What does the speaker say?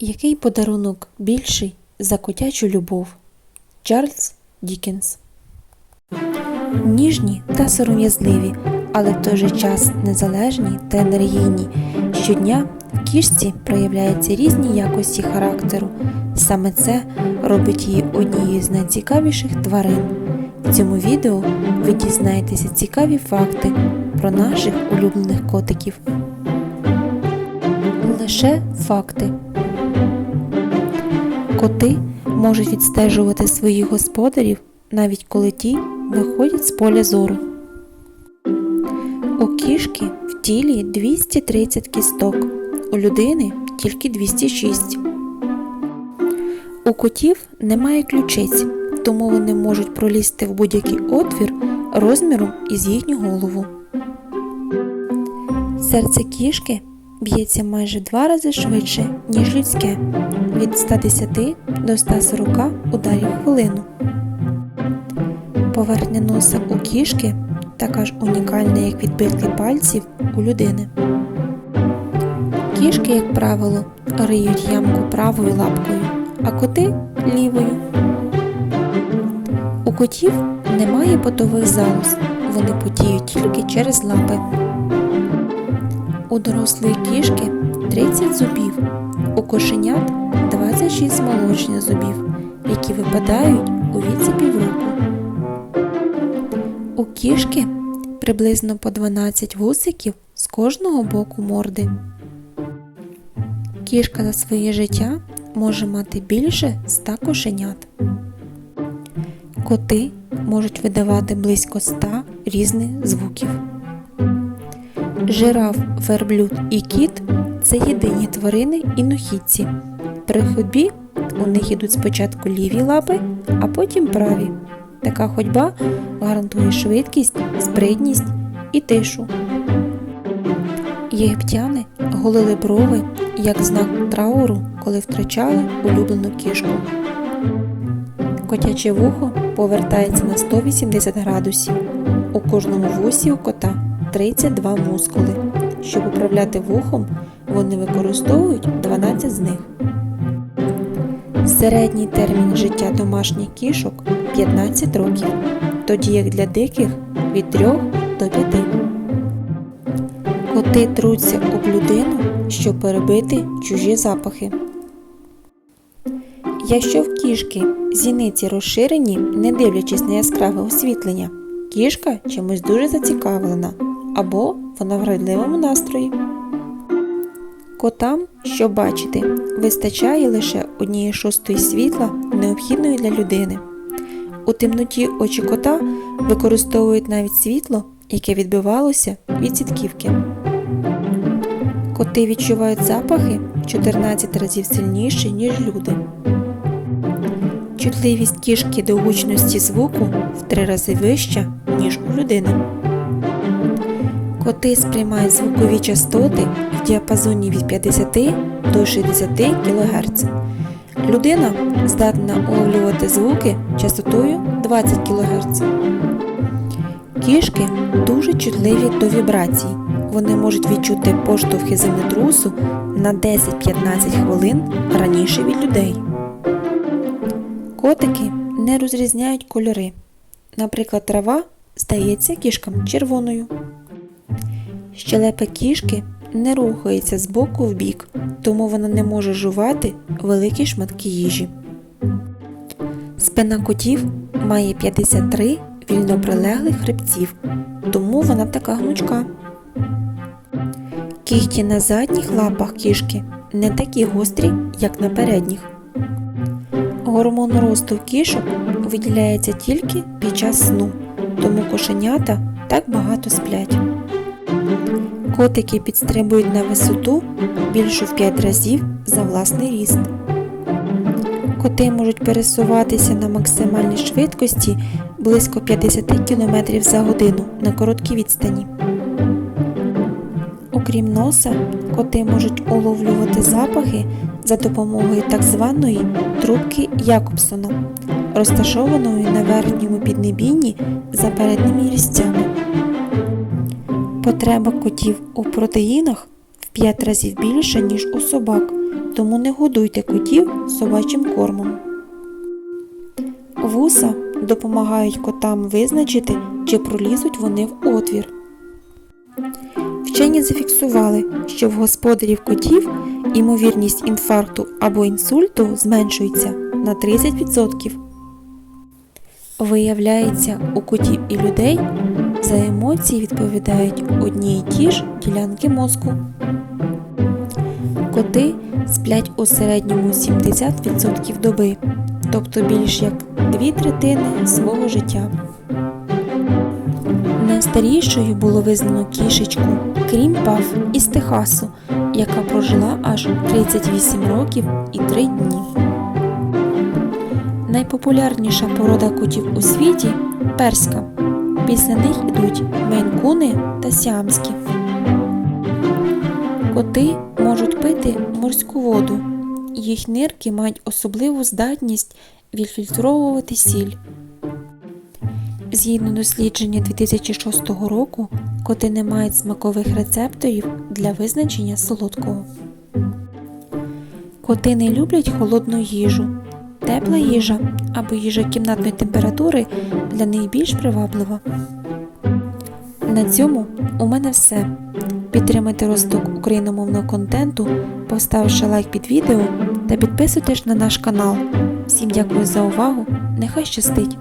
Який подарунок більший за котячу любов? Чарльз Дікенс Ніжні та сором'язливі, але в той же час незалежні та енергійні. Щодня в кішці проявляються різні якості характеру. Саме це робить її однією з найцікавіших тварин. В цьому відео ви дізнаєтеся цікаві факти про наших улюблених котиків. Лише факти. Коти можуть відстежувати своїх господарів, навіть коли ті виходять з поля зору. У кішки в тілі 230 кісток, у людини тільки 206. У котів немає ключиць, тому вони можуть пролізти в будь-який отвір розміром із їхню голову. Серце кішки б'ється майже два рази швидше, ніж людське від 110 до 140 ударів в хвилину. Поверхня носа у кішки така ж унікальна, як відбитки пальців у людини. Кішки, як правило, риють ямку правою лапкою, а коти лівою. У котів немає потових залоз, вони потіють тільки через лапи. У дорослої кішки 30 зубів, у кошенят 26 молочних зубів, які випадають у віці півроку. У кішки приблизно по 12 вусиків з кожного боку морди. Кішка за своє життя може мати більше 100 кошенят. Коти можуть видавати близько 100 різних звуків. Жираф, верблюд і кіт це єдині тварини інохідці. При ходьбі у них ідуть спочатку ліві лапи, а потім праві. Така ходьба гарантує швидкість, спритність і тишу. Єгиптяни голили брови як знак трауру, коли втрачали улюблену кішку. Котяче вухо повертається на 180 градусів. У кожному вусі у кота 32 мускули. Щоб управляти вухом, вони використовують 12 з них. Середній термін життя домашніх кішок 15 років, тоді як для диких від 3 до 5. Коти труться об людину, щоб перебити чужі запахи. Якщо в кішки зіниці розширені, не дивлячись на яскраве освітлення, кішка чимось дуже зацікавлена або вона в грайливому настрої. Котам, щоб бачити, вистачає лише однієї шостої світла, необхідної для людини. У темноті очі кота використовують навіть світло, яке відбивалося від сітківки. Коти відчувають запахи в 14 разів сильніше, ніж люди. Чутливість кішки до гучності звуку в три рази вища, ніж у людини. Коти сприймають звукові частоти в діапазоні від 50 до 60 кГц. Людина здатна уловлювати звуки частотою 20 кГц. Кішки дуже чутливі до вібрацій. Вони можуть відчути поштовхи землетрусу на 10-15 хвилин раніше від людей. Котики не розрізняють кольори. Наприклад, трава здається кішкам червоною. Щелепа кішки не рухається з боку в бік, тому вона не може жувати великі шматки їжі. Спина котів має 53 вільно прилеглих хребців, тому вона така гнучка. Кігті на задніх лапах кішки не такі гострі, як на передніх. Гормон росту кішок виділяється тільки під час сну, тому кошенята так багато сплять. Котики підстрибують на висоту більшу в 5 разів за власний ріст. Коти можуть пересуватися на максимальній швидкості близько 50 км за годину на короткій відстані. Окрім носа, коти можуть уловлювати запахи за допомогою так званої трубки Якобсона, розташованої на верхньому піднебінні за передніми різцями. Потреба котів у протеїнах в 5 разів більша, ніж у собак, тому не годуйте котів собачим кормом. Вуса допомагають котам визначити, чи пролізуть вони в отвір. Вчені зафіксували, що в господарів котів імовірність інфаркту або інсульту зменшується на 30%. Виявляється, у котів і людей за емоції відповідають одні й ті ж ділянки мозку. Коти сплять у середньому 70% доби, тобто більш як дві третини свого життя. Найстарішою було визнано кішечку Крім Паф із Техасу, яка прожила аж 38 років і 3 дні. Найпопулярніша порода котів у світі перська. Після них йдуть мейнкуни та сіамські. Коти можуть пити морську воду. Їх нирки мають особливу здатність відфільтровувати сіль. Згідно дослідження 2006 року, коти не мають смакових рецепторів для визначення солодкого. Коти не люблять холодну їжу. Тепла їжа або їжа кімнатної температури для неї більш приваблива. На цьому у мене все. Підтримайте росток україномовного контенту, поставивши лайк під відео та підписуйтесь на наш канал. Всім дякую за увагу. Нехай щастить!